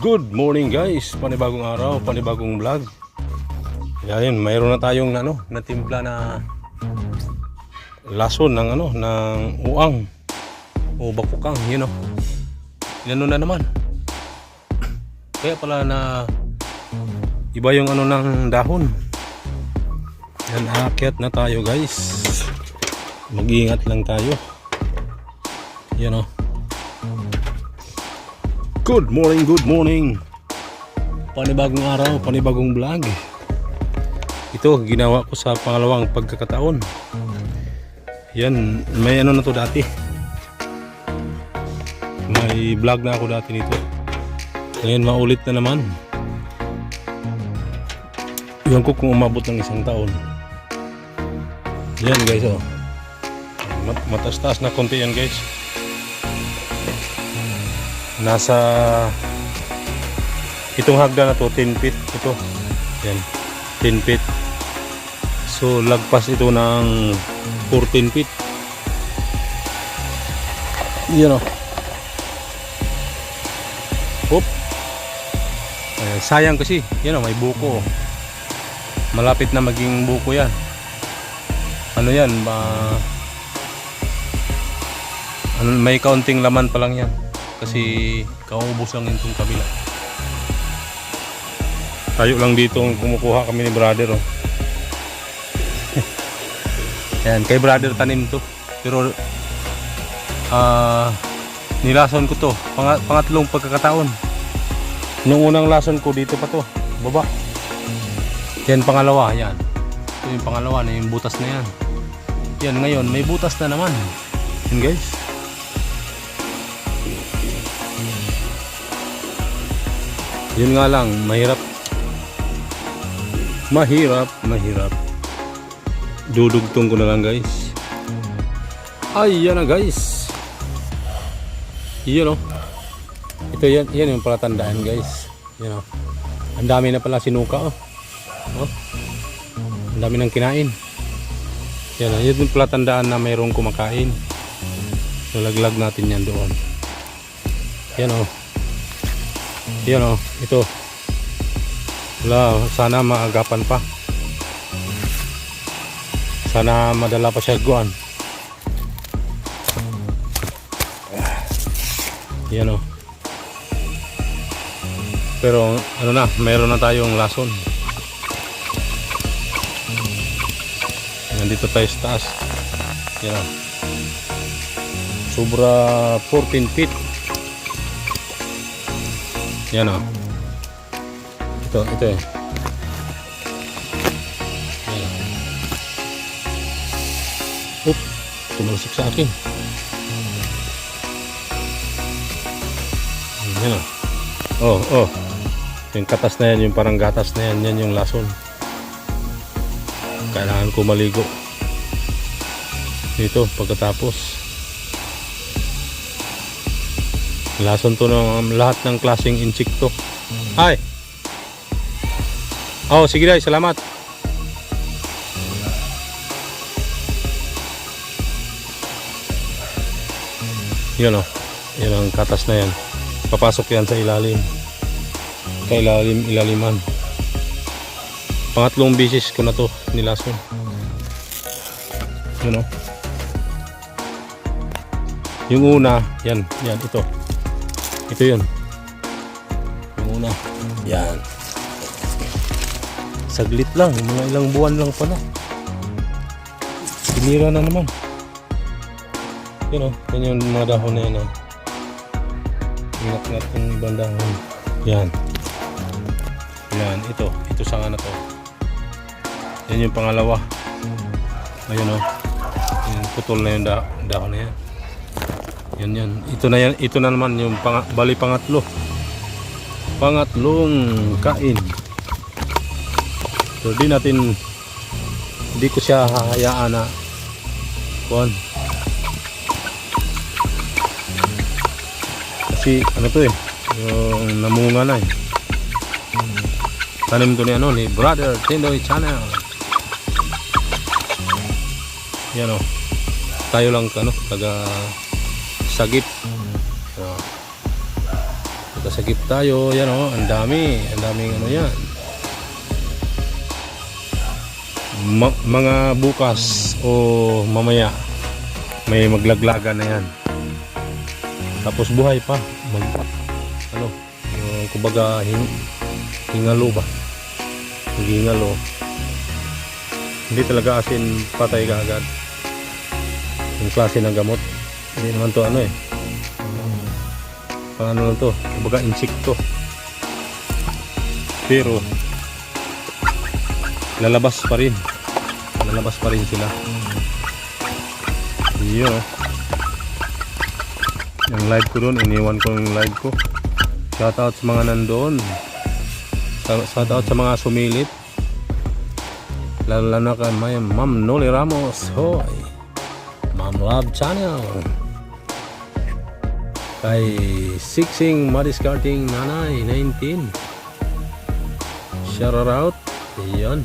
Good morning guys, panibagong araw, panibagong vlog. Yan, mayroon na tayong ano, na timpla na lason ng ano, ng uang o bakukang, you know. Inano na naman. Kaya pala na iba yung ano ng dahon. Yan, aakyat na tayo guys. Mag-iingat lang tayo. Yan o. Good morning, good morning. Panibagong araw, panibagong vlog. Ito, ginawa ko sa pangalawang pagkakataon. Yan, may ano na to dati. May vlog na ako dati nito. Ngayon, maulit na naman. Iwan ko kung umabot ng isang taon. Yan guys, oh. Mat- Matas-taas na konti yan guys. Nasa itong hagdan na to 10 feet ito. Yan. 10 feet. So lagpas ito ng 14 feet. Yan o. Hop. Eh, sayang kasi. Yan o, may buko. oh. Malapit na maging buko yan. Ano yan? Ba... Ano, may kaunting laman pa lang yan. Kasi kaubos lang itong kabila. Tayo lang dito kumukuha kami ni brother. Oh. Yan, kay brother tanim to. Pero ah nilason ko to. Pang- pangatlong pagkakataon. Nung unang lason ko dito pa to. Baba. Yan pangalawa, yan. Ito yung pangalawa na yung butas na yan. Yan ngayon, may butas na naman. Yan guys. Yun nga lang, mahirap. Mahirap, mahirap. Dudugtong ko na lang guys. Ay, yan na guys. Yun o. Ito yan, yan yung palatandaan guys. Yan o. Ang dami na pala sinuka oh. oh. Ang dami nang kinain. Yan o, yun yung palatandaan na mayroong kumakain. So laglag natin yan doon. Yan o. Yan o, ito. Wala, sana maagapan pa. Sana madala pa siya guan. Yan o. Pero ano na, meron na tayong lason. Nandito tayo sa taas. Yan o. Sobra 14 feet. Yan o. Ito, ito eh. Yan. Oop, tumalsik sa akin. Yan o. Oh, oh. Yung katas na yan, yung parang gatas na yan, yan yung lason. Kailangan ko maligo. Dito, pagkatapos. Lason to ng lahat ng klaseng insekto. Ay! Oh, sige dai, salamat. Yan o. Yan ang katas na yan. Papasok yan sa ilalim. Sa ilalim, ilaliman. Pangatlong bisis ko na to nilason. Yan o. Yung una, yan, yan, ito. Ito yun. Yung. Yan. Saglit lang, mga ilang buwan lang pala. Sinira na naman. Yun o, yan yung mga dahon na yan o. Ingat-ngat yung ibang dahon. Yan. Yan, ito. Ito sa nga na to. Yan yung pangalawa. Ayun o. Yung putol na yung da dahon na yan. Yan yan. Ito na yan. Ito na naman yung pang bali pangatlo. Pangatlong kain. So di natin hindi ko siya hahayaan na kuan. Kasi ano to eh yung namunga na eh. Tanim to ni ano ni Brother Tindoy Channel. Yan o. Tayo lang ano taga sagip. So, taga nagkasakit tayo. Yan o, ang dami. Ang daming ano yan. Ma- mga bukas o mamaya may maglaglagan na yan. Tapos buhay pa. Mag, ano, yung kumbaga hing, hingalo ba? Hingalo. Hindi talaga asin patay ka. Yung klase ng gamot. Hindi naman to ano eh. Pang ano lang to. Kumbaga insekto. Pero lalabas pa rin. Lalabas pa rin sila. Iyo. Yung live ko doon, iniwan ko yung live ko. Shoutout sa mga nandoon. Shoutout sa mga sumilip. Lalo na kay Ma'am Noli Ramos. Hoy. Ma'am Love Channel. Kay Sixing Madiscarting Nanay 19. Shout out. Ayan.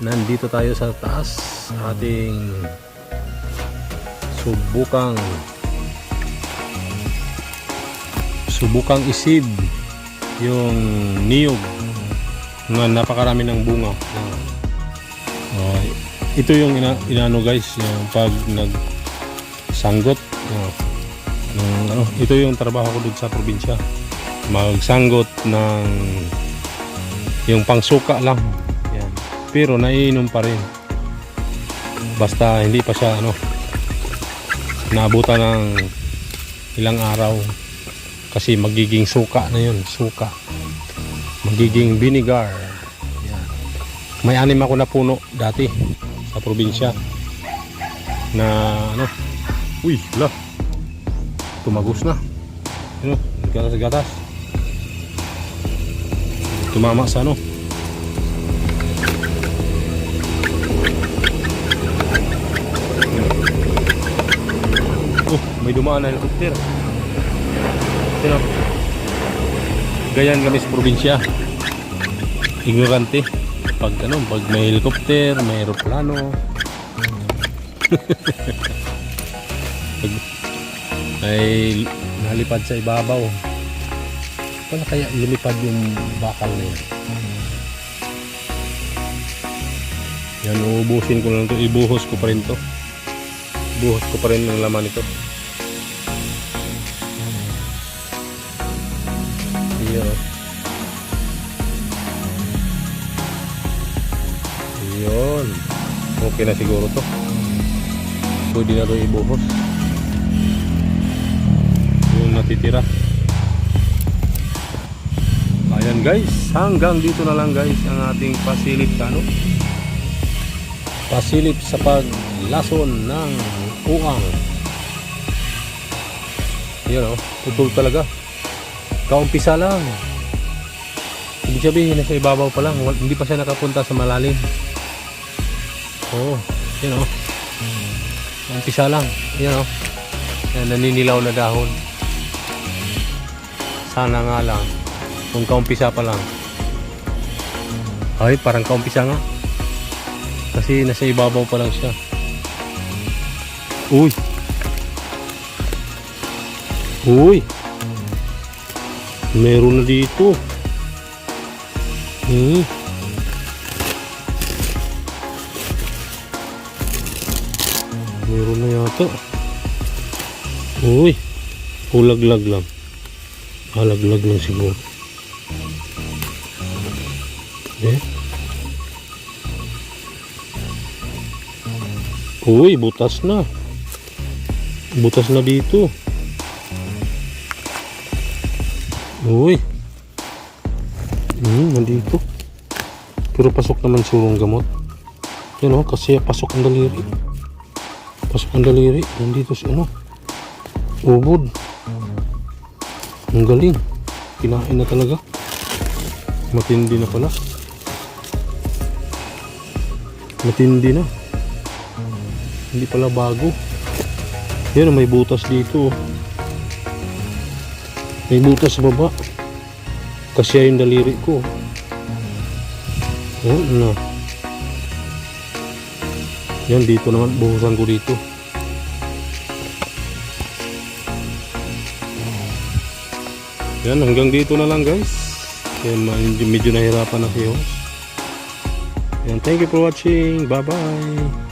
Nandito tayo sa taas. Ating subukang subukang isib yung niyog na napakarami ng bunga. Ah, ito yung ina, inaano guys, yung pag nag sanggot. Ng, ano, ito yung trabaho ko dun sa probinsya. Magsanggot ng yung pangsuka lang. Yan. Pero naiinom pa rin. Basta hindi pa siya ano naabutan ng ilang araw kasi magiging suka na yun suka magiging vinegar Yan. may anim ako na puno dati sa probinsya na ano uy la tumagos na ano gatas gatas tumama sa ano Oh, may dumaan na helicopter. Sino? Ganyan kami sa probinsya. Ignorante. Pag ano, pag may helicopter, may aeroplano. pag may nalipad sa ibabaw. Paano kaya lumipad yung bakal na yan? Yan, uubusin ko lang to. Ibuhos ko pa rin to. Buhos ko pa rin ang laman nito. Yun. Yun. Okay na siguro to. Pwede na to ibuhos. Natitira. Ayan guys. Hanggang dito na lang guys ang ating pasilip ano. Pasilip sa paglason ng uang. Yun o. Putol talaga. Kaumpisa lang. Ibig sabihin, nasa ibabaw pa lang. Hindi pa siya nakapunta sa malalim. Oo. Yan o. Umpisa lang. Yan o. Yan, naninilaw na dahon. Sana nga lang. Kung kaumpisa pa lang. Ay, parang kaumpisa nga. Kasi nasa ibabaw pa lang siya. Uy! Uy! Meron na dito. Hmm. Meron na yata. Uy! Ulaglag lang. Halaglag lang siguro. Eh? Uy, butas na. Butas na dito. Uy. Hmm, nandito. Pero pasok naman surong gamot. Yan o, kasi pasok ang daliri. Pasok ang daliri. Nandito si ano. Ubod. Ang galing. Kinain na talaga. Matindi na pala. Matindi na. Hindi pala bago. Yan, may butas dito. oh. May butas sa baba. Kasi yung daliri ko. Oh, na. Yan, dito naman. Buhusan ko dito. Yan, hanggang dito na lang guys. Yan, medyo, nahirapan na si host. Yan, thank you for watching. Bye-bye.